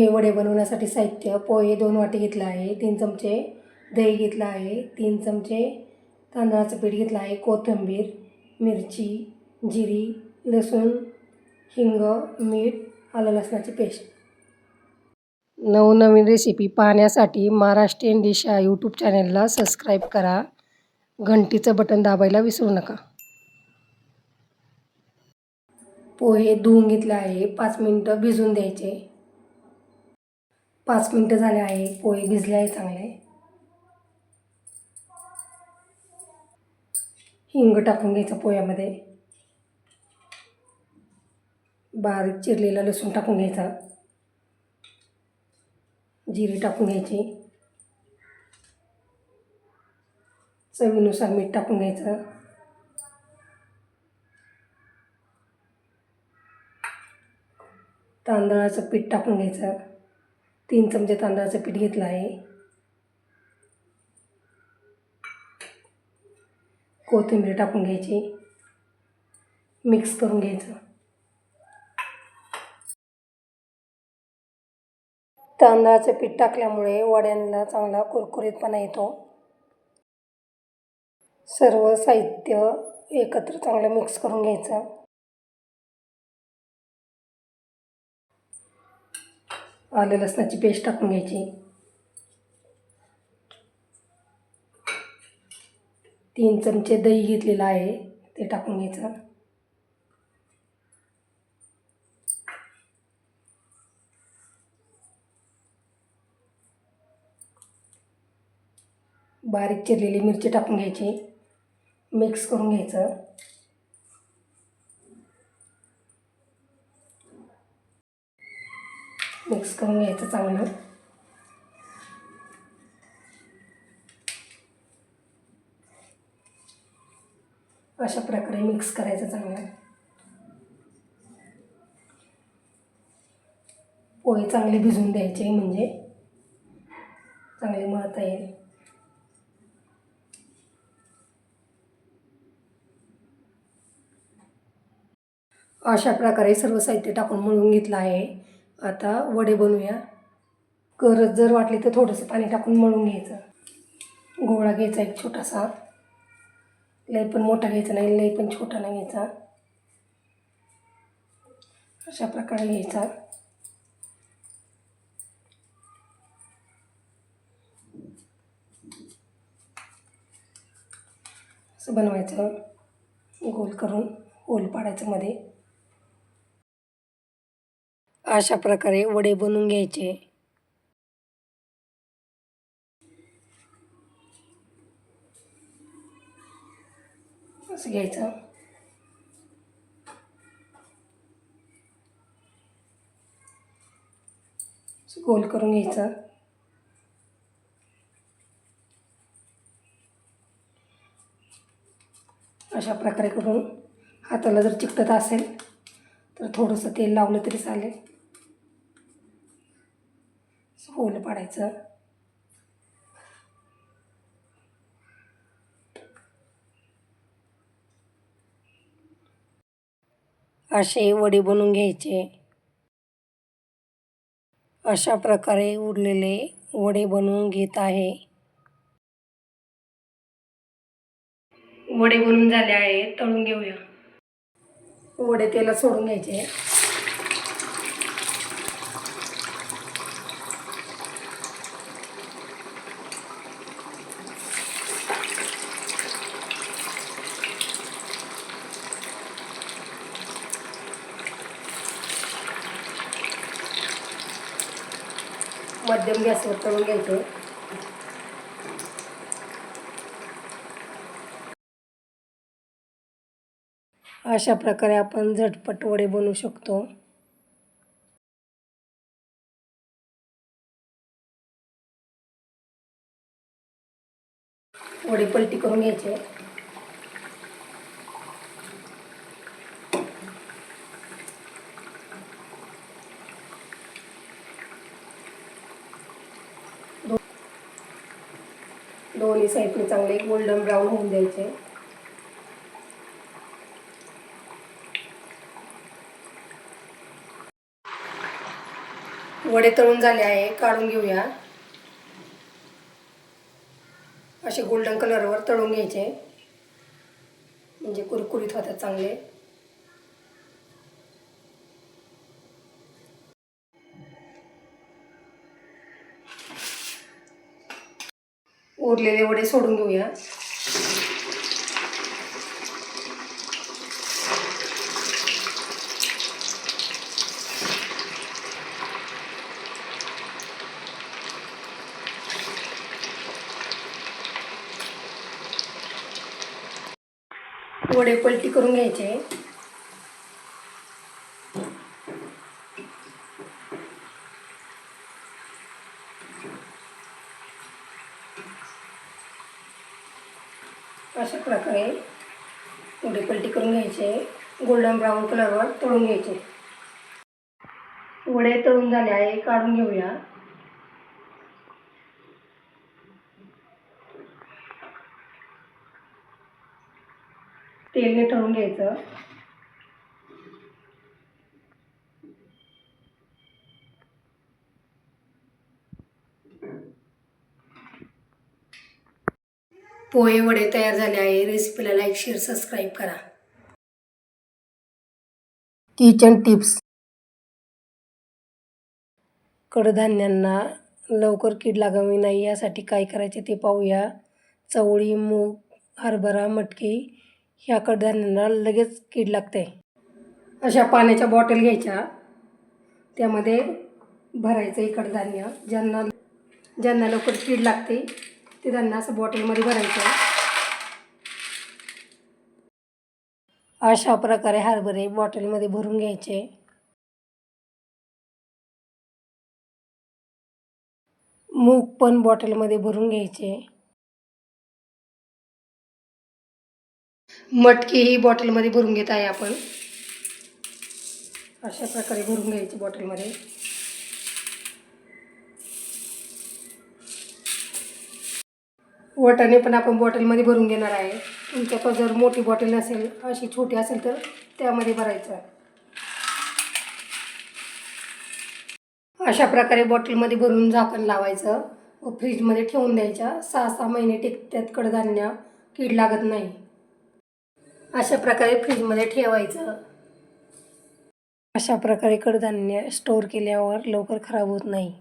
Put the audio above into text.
हे वडे बनवण्यासाठी साहित्य पोहे दोन वाटी घेतलं आहे तीन चमचे दही घेतलं आहे तीन चमचे तांदळाचं पीठ घेतलं आहे कोथिंबीर मिरची जिरी लसूण हिंग मीठ आलं लसणाची पेस्ट. नवनवीन रेसिपी पाहण्यासाठी महाराष्ट्रीयन डिश या यूट्यूब चॅनलला सबस्क्राईब करा. घंटीचं बटन दाबायला विसरू नका. पोहे धुवून घेतले आहे पाच मिनटं भिजून द्यायचे. पाच मिनटं झाले आहे. पोहे भिजले आहे चांगले. हिंग टाकून घ्यायचं पोह्यामध्ये. बारीक चिरलेला लसूण टाकून घ्यायचा. जिरी टाकून घ्यायची. चवीनुसार मीठ टाकून घ्यायचं. तांदळाचं पीठ टाकून घ्यायचं. तीन चमचे तांदळाचं पीठ घेतलं आहे. कोथिंबीर टाकून घ्यायची. मिक्स करून घ्यायचं. तांदळाचं पीठ टाकल्यामुळे वड्यांना चांगला कुरकुरीतपणा येतो. सर्व साहित्य एकत्र चांगलं मिक्स करून घ्यायचं. आलं लसणाची पेस्ट टाकून घ्यायची. तीन चमचे दही घेतलेलं आहे ते टाकून घ्यायचं. बारीक चिरलेली मिरची टाकून घ्यायची. मिक्स करून घ्यायचं. मिक्स करून घ्यायचं चांगलं. अशा प्रकारे मिक्स करायचं चांगलं. पोहे चांगले भिजवून द्यायचे म्हणजे चांगले मळता येईल. अशा प्रकारे सर्व साहित्य टाकून मळून घेतलं आहे. आता वडे बनवूया. गरज जर वाटली तर थोडंसं पाणी टाकून मळून घ्यायचं. गोळा घ्यायचा एक छोटासा. लई पण मोठा घ्यायचा नाही लई पण छोटा नाही घ्यायचा. अशा प्रकारे घ्यायचा. असं बनवायचं. गोल करून होल पाडायचं मध्ये. अशा प्रकारे वडे बनवून घ्यायचे. असं घ्यायचं. गोल करून घ्यायचं. अशा प्रकारे करून हाताला जर चिकटत असेल तर थोडंसं तेल लावलं तरी चालेल. असं होल पाडायचं? असे वडे बनवून घ्यायचे. अशा प्रकारे उरलेले वडे बनवून घेत आहे. वडे बनवून झाले आहे. तळून घेऊया. वडे तेलात सोडून घ्यायचे. मध्यम गॅसवर तळून घ्यायचे. अशा प्रकारे आपण झटपट वडे बनवू शकतो. वडे पलटी करून घ्यायचे. दोन्ही साईडने चांगले गोल्डन ब्राऊन होऊन द्यायचे. वडे तळून झाले आहे काढून घेऊया. असे गोल्डन कलरवर तळून घ्यायचे. म्हणजे कुरकुरीत होतात चांगले. उरलेले वडे सोडून घेऊया वडे पलटी करून घ्यायचे. अशा प्रकारे वडे पलटी करून घ्यायचे. गोल्डन ब्राऊन कलरवर तळून घ्यायचे. वडे तळून झाले आहे काढून घेऊया. तेलने तळून घ्यायचं. पोहे वडे तयार झाले आहे. रेसिपीला लाईक शेअर सबस्क्राईब करा. किचन टिप्स कडधान्यांना लवकर कीड लागावी नाही यासाठी काय करायचे ते पाहूया. चवळी मूग हरभरा मटकी ह्या कडधान्यांना लगेच कीड लागते. अशा पाण्याच्या बॉटल घ्यायच्या. त्यामध्ये भरायचं हे कडधान्य. ज्यांना ज्यांना लवकर कीड लागते ते त्यांना असं बॉटलमध्ये भरायचं. अशा प्रकारे हरभरे बॉटलमध्ये भरून घ्यायचे. मूग पण बॉटलमध्ये भरून घ्यायचे. मटकी ही बॉटलमध्ये भरून घेत आहे आपण. अशा प्रकारे भरून घ्यायची बॉटलमध्ये वटाणे पण आपण बॉटलमध्ये भरून घेणार आहे. तुमच्याकडं जर मोठी बॉटल असेल अशी छोटी असेल तर त्यामध्ये भरायचं अशा प्रकारे बॉटलमध्ये भरून झाकण लावायचं. व फ्रीजमध्ये ठेवून द्यायच्या. सहा सहा महिने टिकत्यात कडधान्य कीड लागत नाही. अशा प्रकारे फ्रीजमध्ये ठेवायचं. अशा प्रकारे कडधान्य स्टोअर केल्यावर लवकर खराब होत नाही.